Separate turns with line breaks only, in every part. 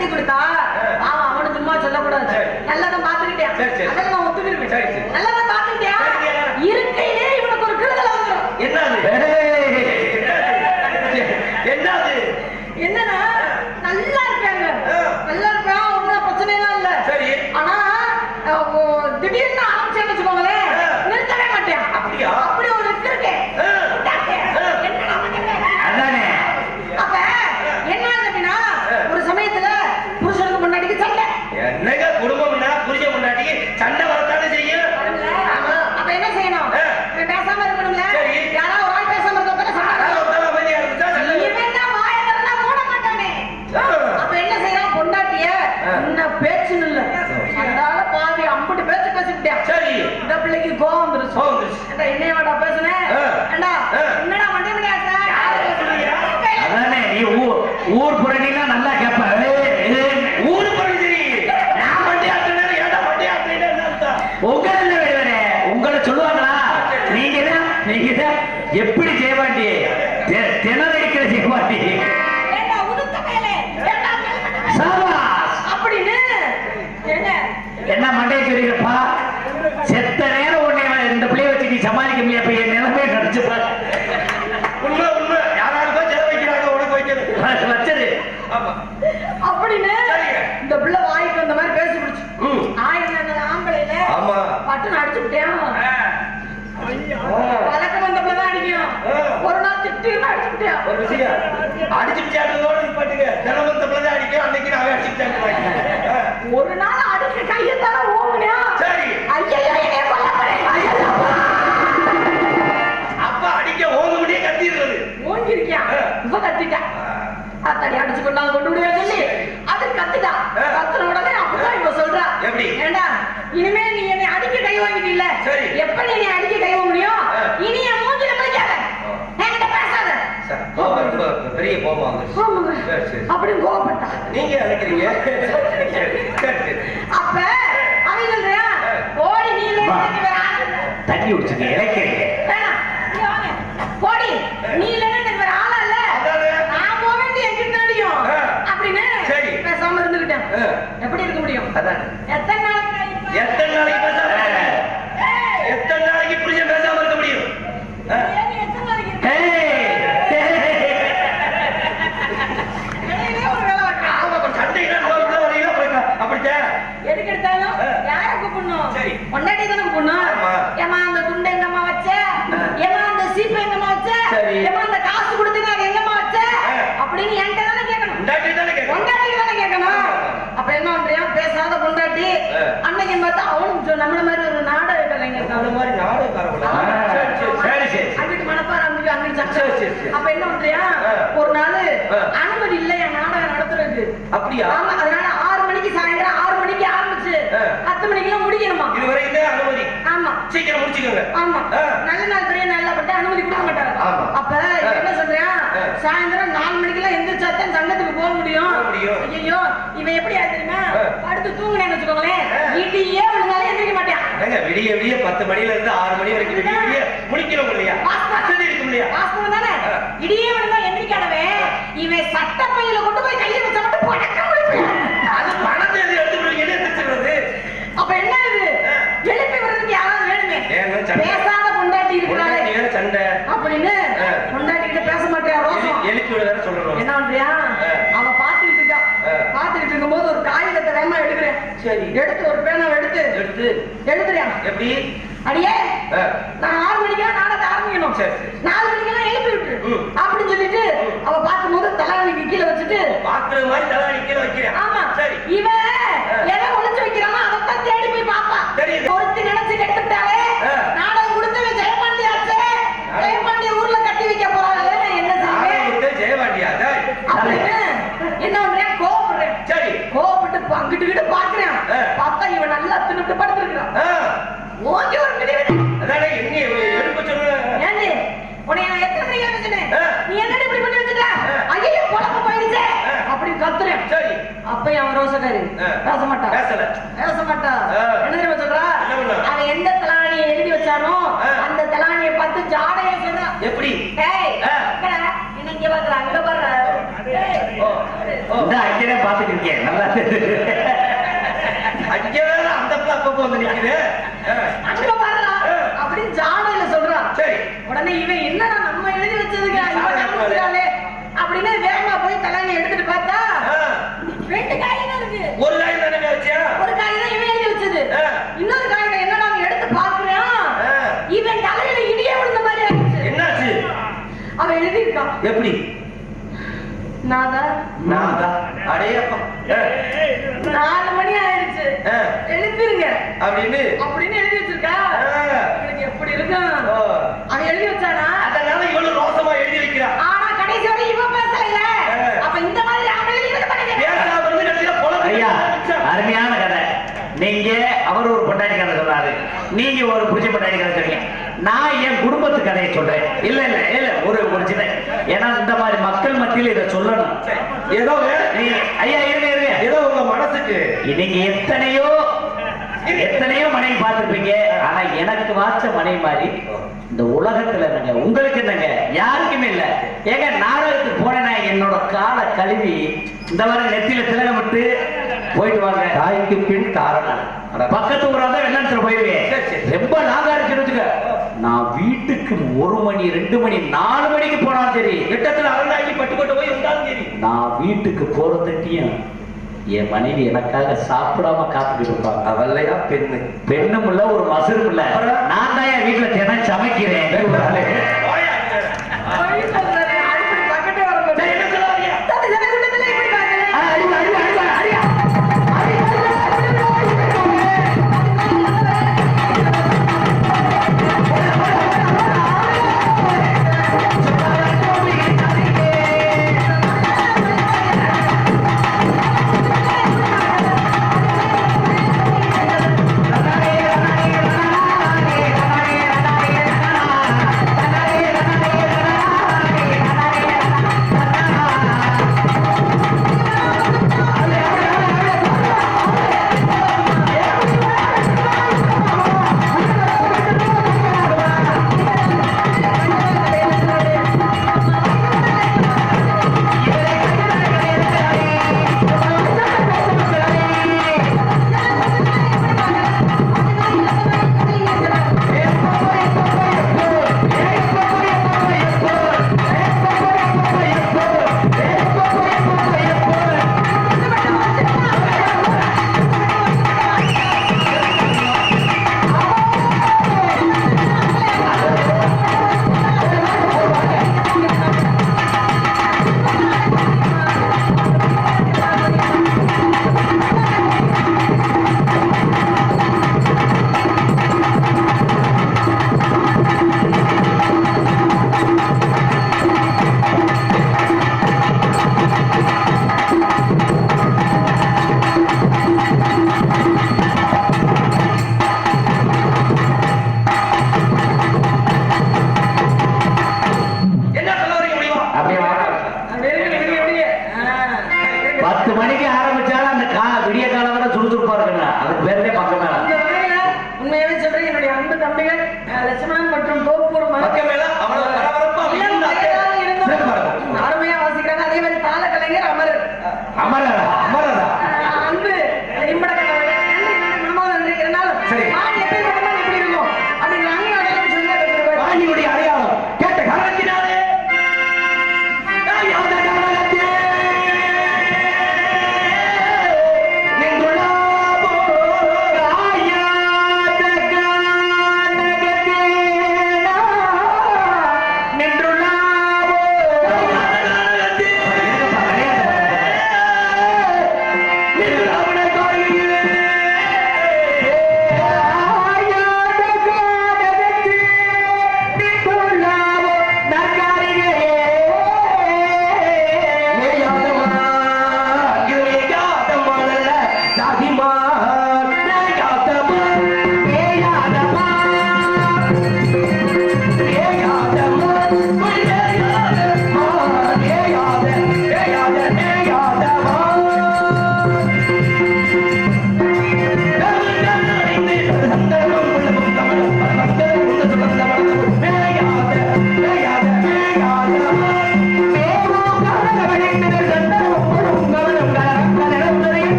கட்டி கொடுத்தா அவனு
சும்மா சொல்லக்கூடாது. நல்லதான் பாத்துக்கிட்டேன் அதெல்லாம்
ஒத்துக்கிருவேன்.
நல்லதான் என்ன
மண்டைய சொல்லிருப்பா செத்த நேரம் உன்னை இந்த பிள்ளைய வச்சு நீ சமாளிக்க முடியாது இப்ப என் நிலைமையை கிடைச்சு பாரு.
உண்மை உண்மை. யாராருக்கோ செலவு வைக்கிறாங்க உனக்கு வைக்கிறது.
வச்சது
ஆமா.
அப்படின்னு. இந்த பிள்ளை வாய்க்கு வந்த மாதிரி பேசி பிடிச்சு. ஆயிரம் ஆம்பளையில
ஆமா.
பட்டுன்னு அடிச்சு விட்டேன்.
ஆ.
பழக்கம் வந்த பிள்ளை தான் அடிக்கும். ஒரு நாள் திட்டு அடிச்சு விட்டேன்.
ஒரு விஷயம். அடிச்சு விளையாடுறதோட நிப்பாட்டுங்க. தினமும் தமிழ் அடிக்கும். அன்னைக்கு நான் அடிச்சு விளையாடுவாங்க
ஒரு நாள் கொண்டாந்து கொண்டு விடுவேன் சொல்லி அது கத்துட்டா
ஆ.
கத்துன உடனே அப்பதான் இவ சொல்றா
எப்படி?
ஏண்டா இனிமே நீ என்னை அடிக்க கை வாங்கிட்டீல்ல
சரி.
எப்ப நீ என்னை அடிக்க கை வாங்க முடியும். இனி என் மூஞ்சில பிடிக்காத. என்கிட்ட பேசாத
பெரிய கோபம்.
அப்படின்னு கோவப்பட்டா
நீங்க சரி.
அப்ப சொல்றியா ஓடி நீ இல்ல, இல்ல.
தண்ணி குடிச்சுங்க இழைக்கிறீங்க
வேணாம், இங்க வாங்க. போடி நீ இல்லைன்னா எனக்கு வேற ஆளா இல்ல
அதானே.
நான் போக வேண்டிய எங்கிட்ட அடியும்
ஆ.
அப்படின்னு
சரி.
பேசாம இருந்துகிட்டேன்
ஆ.
எப்படி இருக்க முடியும்
அதான்.
எத்தனை நாளைக்கு நான் இப்ப-
எத்தனை நாளைக்கு பேசாம
ஏய்,
எத்தனை நாளைக்கு புருஷன் பேசாம இருக்க முடியும் ஆ?
ஏன் நீ எத்தனை நாளைக்கு இருக்க? இடையிலே ஒரு வேலை வைக்கலாம்.
ஆமா, அப்ப சண்டைக்கு தான் கோபத்துல வரீங்களா? அப்புறம் அப்படித்தான்.
எதுக்கு எடுத்தாலும்
ஆ.
யாரை கூப்பிடணும்
சரி.
பொண்டாட்டி தானே கூப்பிடணும்
ஆமா.
ஏமா அந்த துண்டை எங்கம்மா வச்ச
ஆ.
ஏமா அந்த சீப்பு எங்கம்மா வச்ச
சரி.
ஏமா அந்த காசு கொடுத்து நான் எங்கம்மா வச்ச
ஆ.
அப்படின்னு என்கிட்ட தானே கேட்கணும்
பொண்டாட்டி தானே கேட்கணும்.
பொண்டாட்டி தானே கேட்கணும் அப்ப என்ன பண்றியா பேசாத பொண்டாட்டி
ஆ.
அன்னைக்கு பார்த்தா அவனும் சொ- நம்மள மாதிரி ஒரு நாடக கலைஞர்
அந்த
தான்
மாதிரி நாடகக்காரங்களா?
ஆ.
சரி, சரி, சரி.
சரி, சரி.
அங்கிட்டு மணப்பாறை அங்கிட்டு அங்கிட்டு சட்டை.
சரி, சரி.
அப்ப என்ன பண்றியா. ஒரு நாள். அனுமதி இல்ல என் நாடகம் நடத்துறதுக்கு
அப்படியா
ஆமா அதனால ஆறு மணிக்கு சாயந்தரம் ஆறு மணிக்கு ஆரம்பிச்சு. பத்து மணிக்கெல்லாம் முடிக்கணுமா
இதுவரைக்கும் தான் அனுமதி
ஆமா
சீக்கிரம் முடிச்சுக்கோங்க
ஆமா. நல்ல நாள் பெரிய நாள்ல பட்டு அனுமதி கொடுக்க மாட்டாங்க
ஆமா.
அப்ப. என்ன சொல்றியா. சாயந்தரம் நாலு மணிக்கெல்லாம் எந்திரிச்சாத்தான் சங்கத்துக்கு போக முடியும்
போக முடியும்.
ஐயோ இவன் எப்படி தெரியுமா. படுத்து தூங்குனேன்னு வச்சுக்கோங்களேன். இடியே விழுந்தாலே எந்திரிக்க மாட்டான்
ஏங்க, விடிய விடிய பத்து மணில இருந்து ஆறு மணி வரைக்கும் விடிய விடிய முடிக்கிறோம் இல்லையா. வசதி இருக்கும் இல்லையா?
வாஸ்தவம் தானே. இடியே விழுந்தா எந்திரிக்காதவன் இவன் சட்ட பையில கொண்டு போய் கையை வச்ச மட்டும் விழுப்பிடுவான்.
அது பணத்தை எது எடுத்துக்கிறீங்க என்ன எடுத்துக்கிறது
அப்ப என்ன இது. எழுப்பி விடுறதுக்கு யாராவது வேணுமே? பேசாத பொண்டாட்டி
வேற சண்டை?
அப்படின்னு கிட்ட பேச
எழு- எழுப்பி விட வேற சொல்லணும்
என்ன பண்றியா?
சரி.
எடுத்து ஒரு பேனாவை எடுத்து.
எடுத்து.
எழுதுறேன்
எப்படி?
அடியே. நான் ஆறு மணிக்கெல்லாம் நாடகத்தை ஆரம்பிக்கணும்.
சரி.
நாலு மணிக்கெல்லாம் எழுப்பி விட்டு. அப்படின்னு சொல்லிட்டு. அவ பார்க்கும்போது தலைவலிக்கு கீழே வச்சுட்டு
பாக்குற மாதிரி தலை கீழே வைக்கிறேன்.
ஆமா.
சரி.
இவன்
சரி.
அப்பயும் அவன் ரோசக்காரி.
ஆ.
பேச மாட்டான்
பேசல.
பேச மாட்டா
ஆ.
என்ன தெரியுமா சொல்றா? அவன் எந்த தலானியை எழுதி வச்சானோ. அந்த தலானியை பார்த்து ஜாடையை சொல்றா.
எப்படி?
ஏய்
ஆ.
எங்கடா? என்ன இங்க பாக்குற? அங்க பாரு ஏய்.
ஓ ஓ.
இந்த அங்கேயே பார்த்துட்டு இருக்கேன். நல்லா
அங்க அந்த வந்து நிக்குது.
அங்க
ஆ.
அப்படின்னு ஜாடையில சொல்றான்
சரி.
உடனே இவன் என்னடா நம்ம எழுதி வச்சதுக்கு? அப்படின்னு வேகமா போய் தலானி எடுத்துட்டு பார்த்தா
ஆ,
ரெண்டு காய் தான் இருக்கு
ஒரு லைன் தானே வச்சியா?
ஒரு காய் தான் இவன் எழுதி வச்சது. இன்னொரு காய் என்னடா அவன் எடுத்து பாக்குறான். இவன் தலையில இடியே விழுந்த மாதிரி ஆயிடுச்சு.
என்னாச்சு?
அவன் எழுதியிருக்கான்.
எப்படி?
நாதா.
நான் தான் அடையப்பா
நாலு மணி ஆயிடுச்சு.
ஆ.
எழுப்பிருங்க
அப்படின்னு?
அப்படின்னு எழுதி வச்சிருக்கா? எப்படி இருக்கும். அவன் எழுதி வச்சானா
அதனால இவ்வளவு ரோசமா எழுதி வைக்கிறா
ஆனா கடைசி வரை இவன் பேசல
ஆ.
அப்ப இந்த மாதிரி அவன் எழுதி வைக்க மாட்டேங்கிறான்.
பேசாம இருந்து கடைசியில பொழப்பு
ஐயா
மிச்சம்.
அருமையான கதை நீங்க அவர் ஒரு பொண்டாட்டி கதை சொல்றாரு நீங்க ஒரு புருஷ பொண்டாட்டி கதை சொல்றீங்க நான் என் குடும்பத்து கதையை சொல்றேன். இல்ல இல்ல இல்ல ஒரு ஒரு சின்ன ஏன்னா இந்த மாதிரி மக்கள் மத்தியில இதை சொல்லணும்.
ஏதோ
நீ ஐயா இருங்க இருங்க.
ஏதோ உங்க மனசுக்கு.
நீங்க எத்தனையோ எத்தனையோ மனைவி பார்த்திருப்பீங்க. ஆனா எனக்கு வாச்ச மனைவி மாதிரி இந்த உலகத்துல என்னங்க உங்களுக்கு என்னங்க? யாருக்குமே இல்ல. ஏங்க நாடகத்துக்கு போனேன்னா என்னோட காலை கழுவி இந்த மாதிரி நெத்தியில திலகமிட்டு போயிட்டு வாங்க.
தாய்க்கு பின் தாரணம்
பக்கத்து ஊரா தான் வெள்ளத்துல போயிருவேன். ரொம்ப லாங்கா இருக்குன்னு நான் வீட்டுக்கு ஒரு மணி ரெண்டு மணி நாலு மணிக்கு போனாலும் சரி
கிட்டத்துல அரணாக்கி பட்டுக்கோட்டை போய் வந்தாலும் சரி.
நான் வீட்டுக்கு போறதுட்டியும் என் மனைவி எனக்காக சாப்பிடாம காத்துக்கிட்டு இருப்பாங்க
அவள்லையா? பெண்ணு.
பெண்ணும் இல்ல ஒரு மசரும் இல்ல. நான் தான் என் வீட்டுல தினம் சமைக்கிறேன்.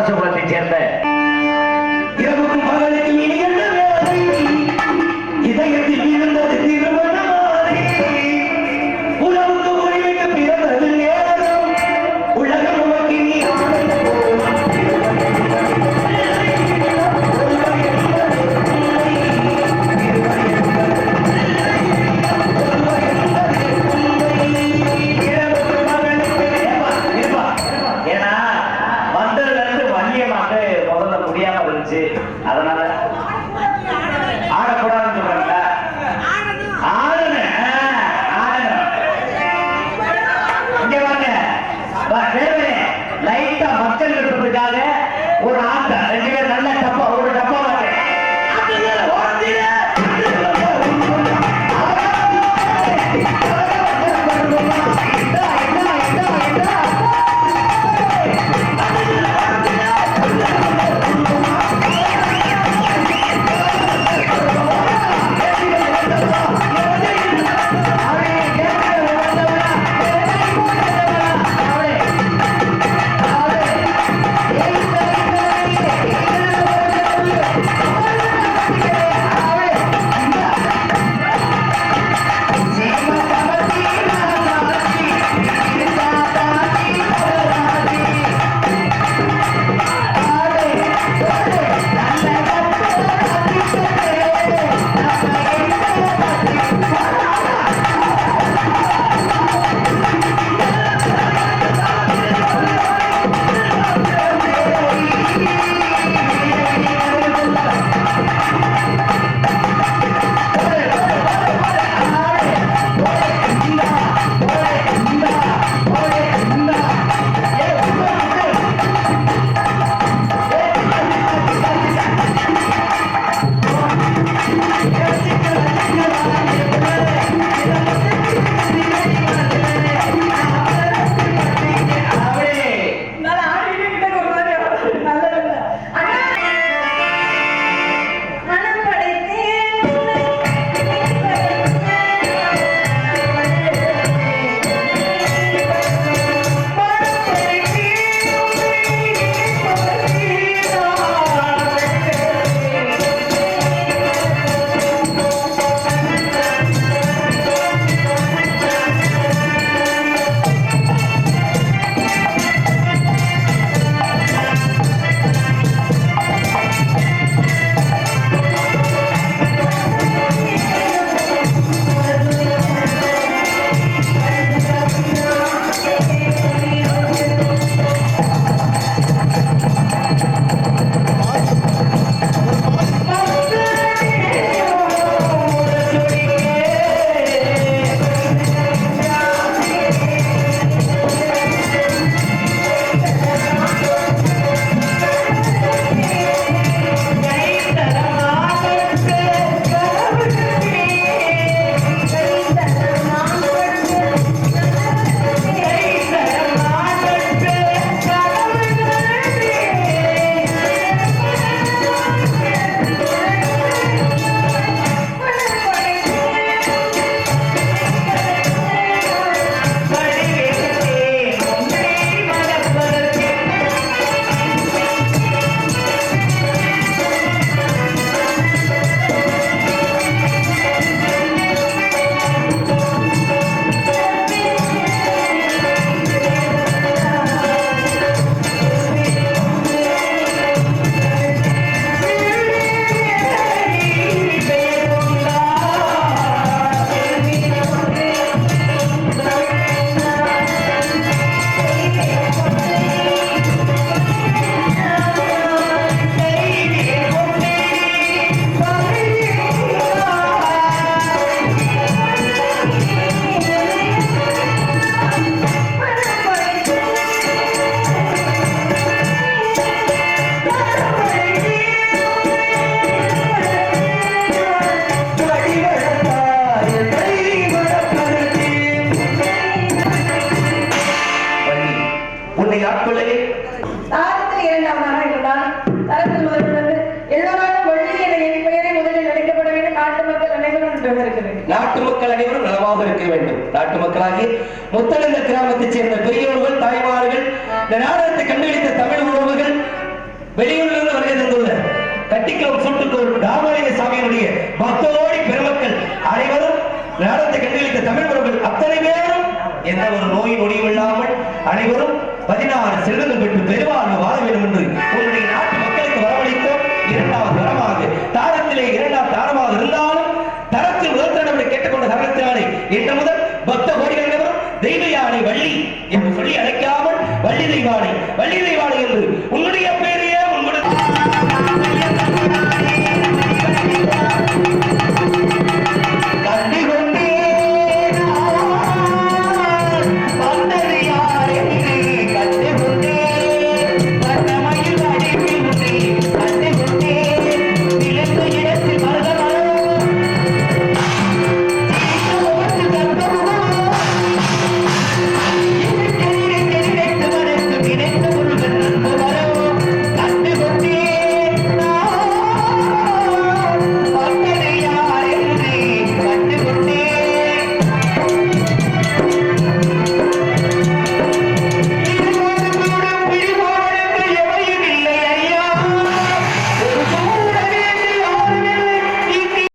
அரசு சேர்ந்த
இரவுக்கும் பகலுக்கும் இனி வேலை. இதயத்தில் இருந்தது திருமணமாலை. மக்கள் அனைவரும் நலமாக இருக்க வேண்டும். நாட்டு மக்களாகி முத்தலந்த கிராமத்தைச் சேர்ந்த பெரியோர்கள் தாய்மார்கள் இந்த நாடகத்தை கண்டுபிடித்த தமிழ் உறவுகள் வெளியூரிலிருந்து வருகை தந்துள்ள கட்டிக்குளம் சுட்டுக்கோள் ராமலிங்க சாமியினுடைய பக்தோடி பெருமக்கள் அனைவரும் நாடகத்தை கண்டுபிடித்த தமிழ் உறவுகள் அத்தனை பேரும் எந்த ஒரு நோய் நொடியும் இல்லாமல் அனைவரும் பதினாறு செல்வங்கள் பெற்று பெருவாழ்வு வாழ வேண்டும் என்று உங்களுடைய இன்று முதல் பக்த